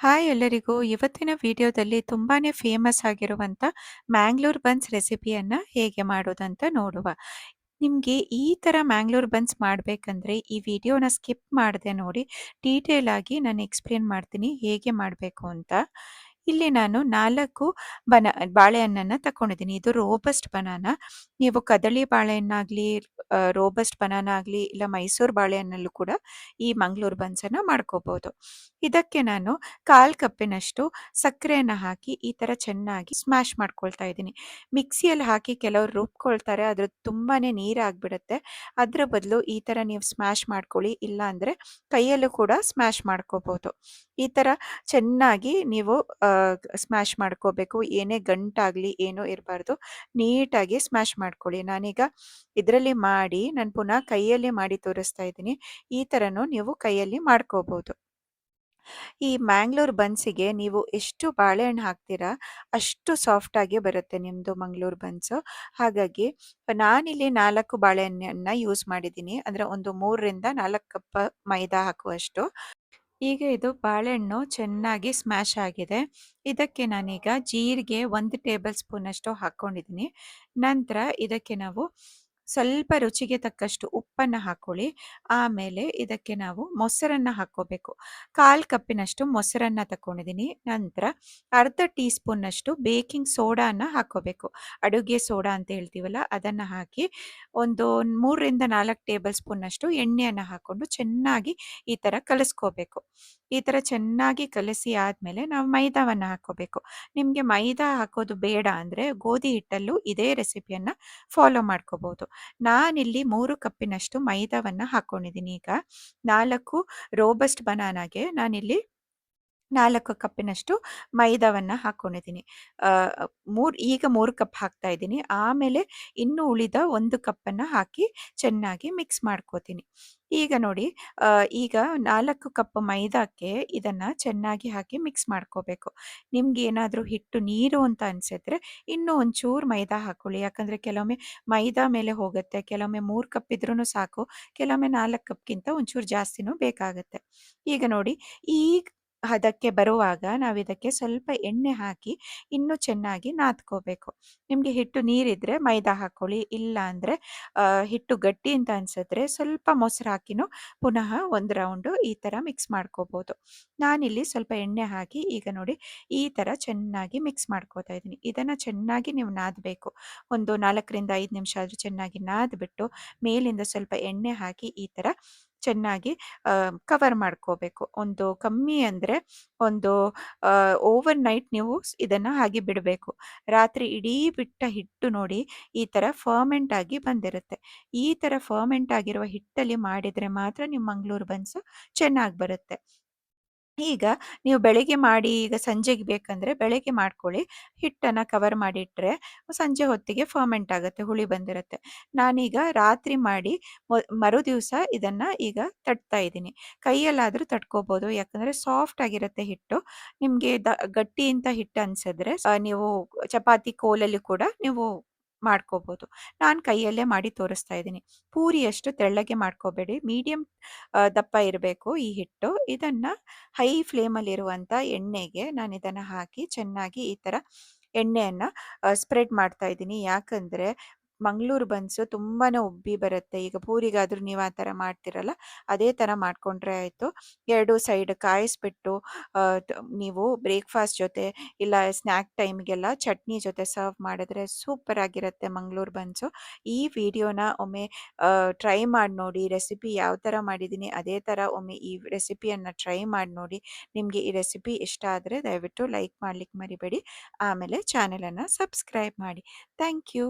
Hi ಎಲ್ಲರಿಗೂ. ಇವತ್ತಿನ ವಿಡಿಯೋದಲ್ಲಿ ತುಂಬಾ ಫೇಮಸ್ ಆಗಿರುವಂಥ ಮ್ಯಾಂಗ್ಳೂರ್ ಬನ್ಸ್ ರೆಸಿಪಿಯನ್ನು ಹೇಗೆ ಮಾಡೋದಂತ ನೋಡುವ. ನಿಮಗೆ ಈ ಥರ ಮ್ಯಾಂಗ್ಳೂರ್ ಬನ್ಸ್ ಮಾಡಬೇಕಂದ್ರೆ ಈ ವಿಡಿಯೋನ ಸ್ಕಿಪ್ ಮಾಡದೆ ನೋಡಿ ಡೀಟೇಲ್ ಆಗಿ ನಾನು ಎಕ್ಸ್ಪ್ಲೇನ್ ಮಾಡ್ತೀನಿ ಹೇಗೆ ಮಾಡಬೇಕು ಅಂತ. ಇಲ್ಲಿ ನಾನು ನಾಲ್ಕು ಬನ, ಬಾಳೆಹಣ್ಣನ್ನು ತಕೊಂಡಿದ್ದೀನಿ. ಇದು ರೋಬಸ್ಟ್ ಬನಾನ. ನೀವು ಕದಳಿ ಬಾಳೆಹಣ್ಣಾಗ್ಲಿ ರೋಬಸ್ಟ್ ಬನಾನ ಆಗಲಿ ಇಲ್ಲ ಮೈಸೂರು ಬಾಳೆಹಣ್ಣಲ್ಲೂ ಕೂಡ ಈ ಮಂಗಳೂರು ಬನ್ಸನ್ನು ಮಾಡ್ಕೋಬಹುದು ಇದಕ್ಕೆ ನಾನು ಕಾಲು ಕಪ್ಪಿನಷ್ಟು ಸಕ್ಕರೆಯನ್ನು ಹಾಕಿ ಈ ಥರ ಚೆನ್ನಾಗಿ ಸ್ಮ್ಯಾಶ್ ಮಾಡ್ಕೊಳ್ತಾ ಇದ್ದೀನಿ. ಮಿಕ್ಸಿಯಲ್ಲಿ ಹಾಕಿ ಕೆಲವರು ರುಬ್ಕೊಳ್ತಾರೆ, ಅದ್ರ ತುಂಬಾ ನೀರಾಗ್ಬಿಡುತ್ತೆ. ಅದರ ಬದಲು ಈ ಥರ ನೀವು ಸ್ಮ್ಯಾಶ್ ಮಾಡ್ಕೊಳ್ಳಿ, ಇಲ್ಲ ಅಂದರೆ ಕೈಯಲ್ಲೂ ಕೂಡ ಸ್ಮ್ಯಾಶ್ ಮಾಡ್ಕೋಬೋದು. ಈ ಥರ ಚೆನ್ನಾಗಿ ನೀವು ಸ್ಮ್ಯಾಶ್ ಮಾಡ್ಕೋಬೇಕು. ಏನೇ ಗಂಟಾಗಲಿ, ಏನೂ ಇರಬಾರ್ದು. ನೀಟಾಗಿ ಸ್ಮ್ಯಾಶ್ ಮಾಡ್ಕೊಳ್ಳಿ. ನಾನೀಗ ಇದರಲ್ಲಿ ಮಾಡಿ, ನಾನು ಪುನಃ ಕೈಯಲ್ಲಿ ಮಾಡಿ ತೋರಿಸ್ತಾ ಇದ್ದೀನಿ. ಈ ಥರನೂ ನೀವು ಕೈಯಲ್ಲಿ ಮಾಡ್ಕೋಬೋದು. ಈ ಮ್ಯಾಂಗ್ಳೂರ್ ಬನ್ಸಿಗೆ ನೀವು ಎಷ್ಟು ಬಾಳೆಹಣ್ಣು ಹಾಕ್ತೀರಾ, ಅಷ್ಟು ಸಾಫ್ಟ್ ಆಗಿ ಬರುತ್ತೆ ನಿಮ್ಮದು ಮಂಗಳೂರು ಬನ್ಸು. ಹಾಗಾಗಿ, ನಾನಿಲ್ಲಿ ನಾಲ್ಕು ಬಾಳೆಹಣ್ಣನ್ನ ಯೂಸ್ ಮಾಡಿದ್ದೀನಿ. ಅಂದರೆ ಒಂದು ಮೂರರಿಂದ ನಾಲ್ಕು ಕಪ್ ಮೈದಾ ಹಾಕುವಷ್ಟು. ಈಗ ಇದು ಬಾಳೆಹಣ್ಣು ಚೆನ್ನಾಗಿ ಸ್ಮ್ಯಾಶ್ ಆಗಿದೆ. ಇದಕ್ಕೆ ನಾನೀಗ ಜೀರಿಗೆ ಒಂದು ಟೇಬಲ್ ಸ್ಪೂನಷ್ಟು ಹಾಕ್ಕೊಂಡಿದ್ದೀನಿ ನಂತರ ಇದಕ್ಕೆ ನಾವು ಸ್ವಲ್ಪ ರುಚಿಗೆ ತಕ್ಕಷ್ಟು ಉಪ್ಪನ್ನು ಹಾಕೊಳ್ಳಿ. ಆಮೇಲೆ ಇದಕ್ಕೆ ನಾವು ಮೊಸರನ್ನು ಹಾಕ್ಕೋಬೇಕು. ಕಾಲು ಕಪ್ಪಿನಷ್ಟು ಮೊಸರನ್ನು ತಗೊಂಡಿದ್ದೀನಿ ನಂತರ ಅರ್ಧ ಟೀ ಸ್ಪೂನ್ನಷ್ಟು ಬೇಕಿಂಗ್ ಸೋಡಾನ ಹಾಕ್ಕೋಬೇಕು. ಅಡುಗೆ ಸೋಡಾ ಅಂತ ಹೇಳ್ತೀವಲ್ಲ, ಅದನ್ನು ಹಾಕಿ ಒಂದು ಮೂರರಿಂದ ನಾಲ್ಕು ಟೇಬಲ್ ಸ್ಪೂನ್ನಷ್ಟು ಎಣ್ಣೆಯನ್ನು ಹಾಕ್ಕೊಂಡು ಚೆನ್ನಾಗಿ ಈ ಥರ ಕಲಿಸ್ಕೋಬೇಕು. ಈ ಥರ ಚೆನ್ನಾಗಿ ಕಲಸಿ ಆದಮೇಲೆ ನಾವು ಮೈದಾವನ್ನು ಹಾಕೋಬೇಕು. ನಿಮಗೆ ಮೈದಾ ಹಾಕೋದು ಬೇಡ ಅಂದರೆ ಗೋಧಿ ಹಿಟ್ಟಲ್ಲೂ ಇದೇ ರೆಸಿಪಿಯನ್ನು ಫಾಲೋ ಮಾಡ್ಕೋಬೋದು. ನಾನಿಲ್ಲಿ ಮೂರು ಕಪ್ಪಿನಷ್ಟು ಮೈದಾವನ್ನು ಹಾಕ್ಕೊಂಡಿದ್ದೀನಿ ಈಗ. ನಾಲ್ಕು ರೋಬಸ್ಟ್ ಬನಾನಾಗೆ ನಾನಿಲ್ಲಿ ನಾಲ್ಕು ಕಪ್ಪಿನಷ್ಟು ಮೈದಾವನ್ನು ಹಾಕ್ಕೊಂಡಿದ್ದೀನಿ ಮೂರು, ಈಗ ಮೂರು ಕಪ್ ಹಾಕ್ತಾ ಇದ್ದೀನಿ. ಆಮೇಲೆ ಇನ್ನೂ ಉಳಿದ ಒಂದು ಕಪ್ಪನ್ನು ಹಾಕಿ ಚೆನ್ನಾಗಿ ಮಿಕ್ಸ್ ಮಾಡ್ಕೋತೀನಿ. ಈಗ ನೋಡಿ ಈಗ ನಾಲ್ಕು ಕಪ್ ಮೈದಾಕ್ಕೆ ಇದನ್ನು ಚೆನ್ನಾಗಿ ಹಾಕಿ ಮಿಕ್ಸ್ ಮಾಡ್ಕೋಬೇಕು. ನಿಮ್ಗೆ ಏನಾದರೂ ಹಿಟ್ಟು, ನೀರು ಅಂತ ಅನಿಸಿದ್ರೆ ಇನ್ನೂ ಒಂಚೂರು ಮೈದಾ ಹಾಕ್ಕೊಳ್ಳಿ ಯಾಕಂದರೆ ಕೆಲವೊಮ್ಮೆ ಮೈದಾ ಮೇಲೆ ಹೋಗುತ್ತೆ, ಕೆಲವೊಮ್ಮೆ ಮೂರು ಕಪ್ ಇದ್ರೂ ಸಾಕು, ಕೆಲವೊಮ್ಮೆ ನಾಲ್ಕು ಕಪ್ಗಿಂತ ಒಂಚೂರು ಜಾಸ್ತಿನೂ ಬೇಕಾಗುತ್ತೆ. ಈಗ ನೋಡಿ ಈ ಹದಕ್ಕೆ ಬರುವಾಗ ನಾವು ಇದಕ್ಕೆ ಸ್ವಲ್ಪ ಎಣ್ಣೆ ಹಾಕಿ ಇನ್ನೂ ಚೆನ್ನಾಗಿ ನಾದ್ಕೋಬೇಕು. ನಿಮಗೆ ಹಿಟ್ಟು ನೀರಿದ್ರೆ ಮೈದಾ ಹಾಕ್ಕೊಳ್ಳಿ ಇಲ್ಲ ಅಂದರೆ ಹಿಟ್ಟು ಗಟ್ಟಿ ಅಂತ ಅನ್ಸಿದ್ರೆ ಸ್ವಲ್ಪ ಮೊಸರು ಹಾಕಿನೂ ಪುನಃ ಒಂದು ರೌಂಡು ಈ ಥರ ಮಿಕ್ಸ್ ಮಾಡ್ಕೋಬೋದು. ನಾನಿಲ್ಲಿ ಸ್ವಲ್ಪ ಎಣ್ಣೆ ಹಾಕಿ ಈಗ ನೋಡಿ ಈ ಥರ ಚೆನ್ನಾಗಿ ಮಿಕ್ಸ್ ಮಾಡ್ಕೋತಾ ಇದ್ದೀನಿ. ಇದನ್ನು ಚೆನ್ನಾಗಿ ನೀವು ನಾದಬೇಕು. ಒಂದು ನಾಲ್ಕರಿಂದ ಐದು ನಿಮಿಷ ಆದರೂ ಚೆನ್ನಾಗಿ ನಾದ್ಬಿಟ್ಟು ಮೇಲಿಂದ ಸ್ವಲ್ಪ ಎಣ್ಣೆ ಹಾಕಿ ಈ ಥರ ಚೆನ್ನಾಗಿ ಕವರ್ ಮಾಡ್ಕೋಬೇಕು. ಒಂದು ಕಮ್ಮಿ ಅಂದರೆ ಒಂದು ಓವರ್ ನೈಟ್ ನೀವು ಇದನ್ನು ಹಾಗೆ ಬಿಡಬೇಕು. ರಾತ್ರಿ ಇಡೀ ಬಿಟ್ಟ ಹಿಟ್ಟು ನೋಡಿ ಈ ಥರ ಫರ್ಮೆಂಟ್ ಆಗಿ ಬಂದಿರುತ್ತೆ. ಈ ಥರ ಫರ್ಮೆಂಟ್ ಆಗಿರುವ ಹಿಟ್ಟಲ್ಲಿ ಮಾಡಿದರೆ ಮಾತ್ರ ನಿಮ್ಮ ಮಂಗಳೂರು ಬನ್ಸು ಚೆನ್ನಾಗಿ ಬರುತ್ತೆ. ಈಗ ನೀವು ಬೆಳಿಗ್ಗೆ ಮಾಡಿ ಈಗ ಸಂಜೆಗೆ ಬೇಕಂದ್ರೆ ಬೆಳಗ್ಗೆ ಮಾಡ್ಕೊಳ್ಳಿ. ಹಿಟ್ಟನ್ನು ಕವರ್ ಮಾಡಿಟ್ರೆ ಸಂಜೆ ಹೊತ್ತಿಗೆ ಫರ್ಮೆಂಟ್ ಆಗುತ್ತೆ, ಹುಳಿ ಬಂದಿರುತ್ತೆ. ನಾನೀಗ ರಾತ್ರಿ ಮಾಡಿ ಮರು ಇದನ್ನು ಈಗ ತಟ್ತಾ ಇದ್ದೀನಿ. ಕೈಯಲ್ಲಾದರೂ ತಟ್ಕೋಬೋದು, ಯಾಕಂದರೆ ಸಾಫ್ಟ್ ಆಗಿರುತ್ತೆ ಹಿಟ್ಟು. ನಿಮಗೆ ದ ಗಟ್ಟಿ ಅಂತ ಹಿಟ್ಟು ಅನ್ಸಿದ್ರೆ ನೀವು ಚಪಾತಿ ಕೋಲಲ್ಲಿ ಕೂಡ ನೀವು ಮಾಡ್ಕೋಬೋದು. ನಾನು ಕೈಯಲ್ಲೇ ಮಾಡಿ ತೋರಿಸ್ತಾ ಇದ್ದೀನಿ. ಪೂರಿಯಷ್ಟು ತೆಳ್ಳಗೆ ಮಾಡ್ಕೋಬೇಡಿ. ಮೀಡಿಯಂ ದಪ್ಪ ಇರಬೇಕು ಈ ಹಿಟ್ಟು. ಇದನ್ನು ಹೈ ಫ್ಲೇಮಲ್ಲಿರುವಂಥ ಎಣ್ಣೆಗೆ ನಾನು ಇದನ್ನು ಹಾಕಿ ಚೆನ್ನಾಗಿ ಈ ಥರ ಎಣ್ಣೆಯನ್ನು ಸ್ಪ್ರೆಡ್ ಮಾಡ್ತಾ ಇದ್ದೀನಿ. ಯಾಕಂದರೆ ಮಂಗಳೂರು ಬನ್ಸು ತುಂಬಾ ಉಬ್ಬಿ ಬರುತ್ತೆ. ಈಗ ಪೂರಿಗಾದರೂ ನೀವು ಆ ಥರ ಮಾಡ್ತಿರಲ್ಲ, ಅದೇ ಥರ ಮಾಡಿಕೊಂಡ್ರೆ ಆಯಿತು. ಎರಡು ಸೈಡ್ ಕಾಯಿಸ್ಬಿಟ್ಟು ನೀವು ಬ್ರೇಕ್ಫಾಸ್ಟ್ ಜೊತೆ ಇಲ್ಲ ಸ್ನ್ಯಾಕ್ ಟೈಮ್ಗೆಲ್ಲ ಚಟ್ನಿ ಜೊತೆ ಸರ್ವ್ ಮಾಡಿದ್ರೆ ಸೂಪರ್ ಆಗಿರುತ್ತೆ ಮಂಗಳೂರು ಬನ್ಸು ಈ ವಿಡಿಯೋನ ಒಮ್ಮೆ ಟ್ರೈ ಮಾಡಿ ನೋಡಿ. ರೆಸಿಪಿ ಯಾವ ಥರ ಮಾಡಿದ್ದೀನಿ ಅದೇ ಥರ ಒಮ್ಮೆ ಈ ರೆಸಿಪಿಯನ್ನು ಟ್ರೈ ಮಾಡಿ ನೋಡಿ. ನಿಮಗೆ ಈ ರೆಸಿಪಿ ಇಷ್ಟ ಆದರೆ ದಯವಿಟ್ಟು ಲೈಕ್ ಮಾಡ್ಲಿಕ್ಕೆ ಮರಿಬೇಡಿ. ಆಮೇಲೆ ಚಾನೆಲನ್ನು ಸಬ್ಸ್ಕ್ರೈಬ್ ಮಾಡಿ. Thank you.